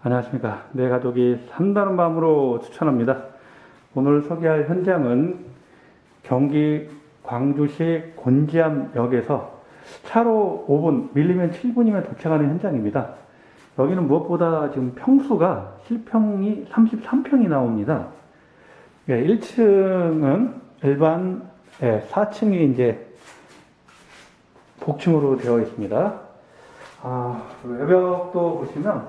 안녕하십니까. 내 가족이 산다는 마음으로 추천합니다. 오늘 소개할 현장은 경기 광주시 곤지암역에서 차로 5분, 밀리면 7분이면 도착하는 현장입니다. 여기는 무엇보다 지금 평수가 실평이 33평이 나옵니다. 예, 1층은 일반, 예, 4층이 이제 복층으로 되어 있습니다. 아, 외벽도 보시면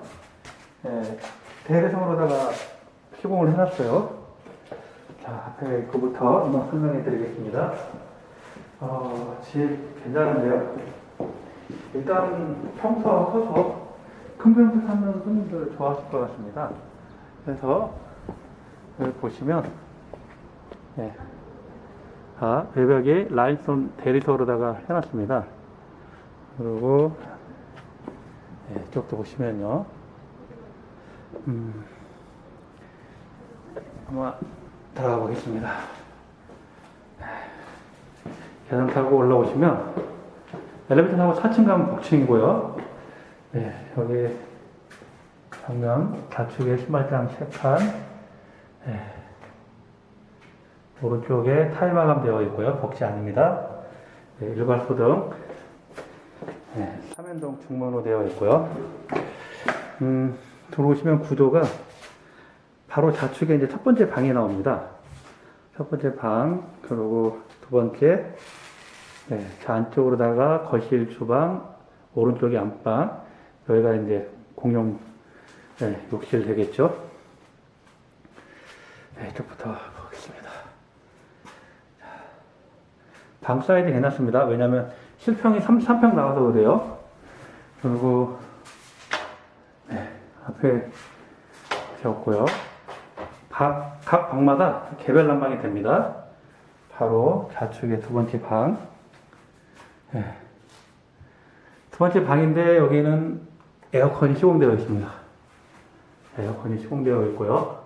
예, 대대성으로다가 시공을 해놨어요. 자, 앞에 그부터 한번 설명해 드리겠습니다. 어, 집 괜찮은데요? 일단 평수가 커서 큰 평수 사는 손님들 좋아하실 것 같습니다. 그래서 여기 보시면 예, 아, 외벽에 라인선 대리석으로다가 해놨습니다. 그리고 예, 이쪽도 보시면요. 음, 한번 들어가 보겠습니다. 계단 타고 올라오시면 엘리베이터 타고 4층 가면 복층이고요. 네, 여기 정면 좌측에 신발장 3칸, 네, 오른쪽에 타일 마감 되어 있고요. 복지 아닙니다. 네, 일괄소등, 네, 삼연동 중문으로 되어 있고요. 음, 들어오시면 구조가 바로 좌측에 이제 첫 번째 방이 나옵니다. 첫 번째 방, 그리고 두 번째, 네, 저 안쪽으로다가 거실, 주방, 오른쪽이 안방, 여기가 이제 공용 네, 욕실 되겠죠. 네, 이쪽부터 보겠습니다. 자, 방 사이즈 해놨습니다. 왜냐면 실평이 33평 나와서 그래요. 그리고 네, 앞에 세웠고요. 각, 각 방마다 개별 난방이 됩니다. 바로 좌측에 두 번째 방. 네. 두 번째 방인데 여기는 에어컨이 시공되어 있습니다. 에어컨이 시공되어 있고요.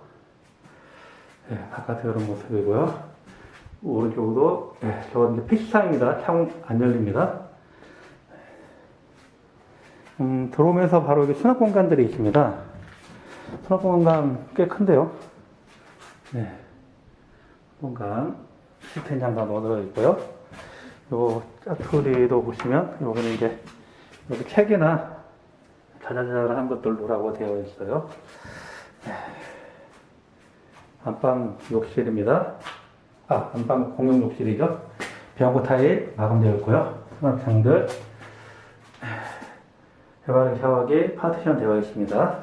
네, 바깥에 이런 모습이고요. 오른쪽도 네, 저건 이제 피시창입니다. 창 안 열립니다. 음, 들어오면서 바로 여기 수납 공간들이 있습니다. 수납 공간 꽤 큰데요. 네. 공간 시트장 다 넣어 있고요. 요 짜투리도 보시면 여기는 이제 여기 책이나 자잘자잘한 것들 놓으라고 되어 있어요. 네. 안방 욕실입니다. 아, 안방 공용 욕실이죠. 병고 타일 마감되어 있고요. 수납장들 해바라기 샤워기 파티션 되어 있습니다.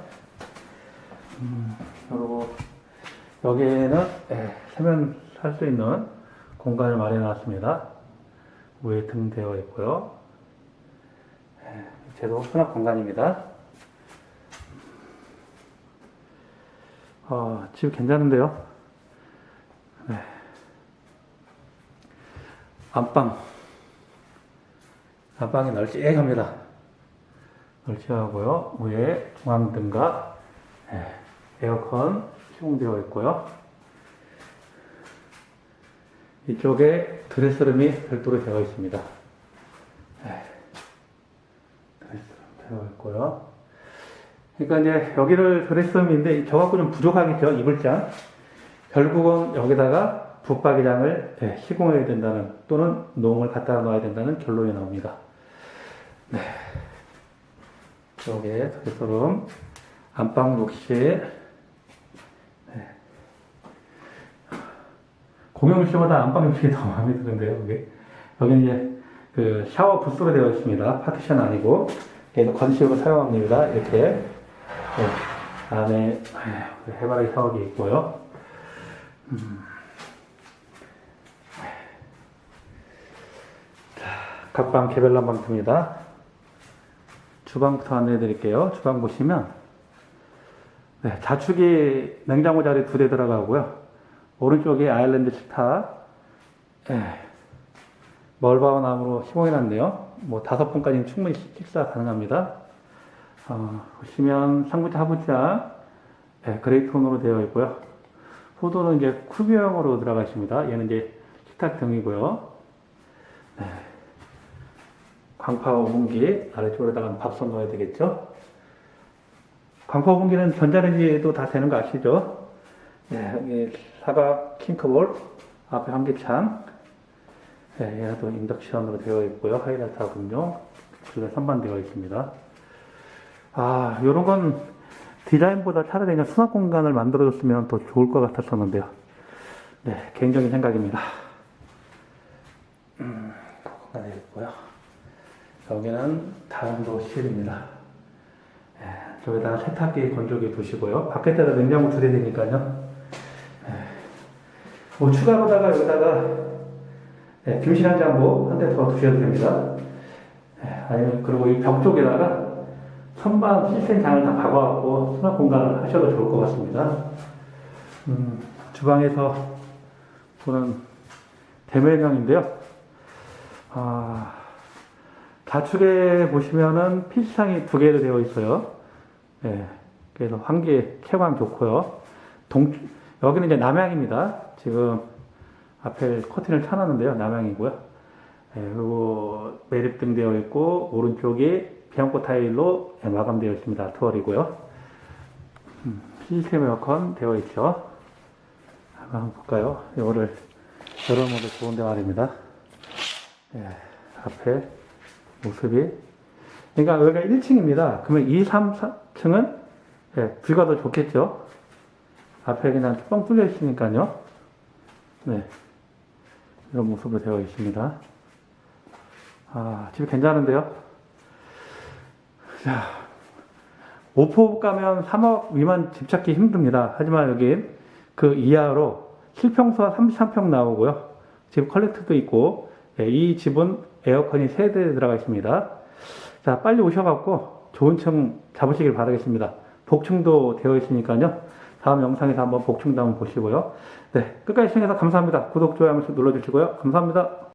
음, 그리고 여기에는 예, 세면 살수 있는 공간을 마련해 놨습니다. 위에 등 되어 있고요. 예, 제도 수납 공간입니다. 어, 집 괜찮은데요? 네. 안방. 안방이 널찍합니다. 널찍하고요. 위에 중앙등과 예, 에어컨 시공되어 있고요. 이쪽에 드레스룸이 별도로 되어 있습니다. 예, 드레스룸 되어 있고요. 그러니까 이제 여기를 드레스룸인데 저 갖고 좀 부족하겠죠 이불장. 결국은 여기다가 붙박이장을 예, 시공해야 된다는 또는 농을 갖다 놔야 된다는 결론이 나옵니다. 네. 여기에 드레스룸, 안방 욕실, 네. 공용 욕실보다 안방 욕실이 더 마음에 드는데요, 여기. 여기는 이제 그 샤워 부스로 되어 있습니다. 파티션 아니고. 얘는 건식으로 사용합니다. 이렇게. 네. 안에 네, 해바라기 샤워기 있고요. 음. 자, 각방 개별 난방입니다. 주방부터 안내해 드릴게요. 주방 보시면 네, 좌측이 냉장고 자리 두 대 들어가고요. 오른쪽에 아일랜드 식탁, 네, 멀바와 나무로 시공해 놨네요. 뭐 다섯 분까지는 충분히 식사 가능합니다. 어, 보시면 상부자 하부자 네, 그레이톤으로 되어 있고요. 후도는 이제 쿠비형으로 들어가 있습니다. 얘는 이제 식탁 등이고요. 네. 광파 오븐기 아래쪽으로다가 밥솥 넣어야 되겠죠. 광포분기는 전자레인지도 다 되는 거 아시죠? 네, 여기 사각 킹크볼, 앞에 환기창, 네, 얘도 인덕션으로 되어 있고요. 하이라이트 하군요. 주변 선반되어 있습니다. 아, 요런 건 디자인보다 차라리 그냥 수납 공간을 만들어줬으면 더 좋을 것 같았었는데요. 네, 개인적인 생각입니다. 음, 공간이 있고요. 여기는 다용도실입니다. 예, 저기다가 세탁기, 건조기 두시고요. 밖에다가 냉장고 두 대 되니까요. 예, 뭐 추가로다가 여기다가 예, 김치 냉장고 한 대 더 두셔도 됩니다. 예, 아니면 그리고 이 벽 쪽에다가 선반 시스템 장을 다 박아갖고 수납 공간을 하셔도 좋을 것 같습니다. 음, 주방에서 보는 대멸명인데요. 아, 좌측에 보시면은 피시창이 두 개로 되어 있어요. 예, 그래서 환기 쾌감 좋고요. 동, 여기는 이제 남향입니다. 지금 앞에 커튼을 쳐놨는데요. 남향이고요. 예, 그리고 매립등 되어 있고, 오른쪽이 비앙코 타일로 예, 마감되어 있습니다. 투월이고요. 음, 시스템 에어컨 되어 있죠. 한번 볼까요? 이거를 여러모로 좋은데 말입니다. 예, 앞에 모습이. 그러니까 여기가 1층입니다. 그러면 2, 3, 4층은 예, 뷰가 더 좋겠죠? 앞에 그냥 뻥 뚫려 있으니까요. 네. 이런 모습으로 되어 있습니다. 아, 집이 괜찮은데요? 자, 오포 가면 3억 미만 집 찾기 힘듭니다. 하지만 여기 그 이하로 실평수가 33평 나오고요. 집 컬렉트도 있고, 예, 이 집은 에어컨이 3대 들어가 있습니다. 자, 빨리 오셔갖고 좋은 층 잡으시길 바라겠습니다. 복층도 되어 있으니까요. 다음 영상에서 한번 복층도 한번 보시고요. 네, 끝까지 시청해서 감사합니다. 구독, 좋아요 한 번씩 눌러주시고요. 감사합니다.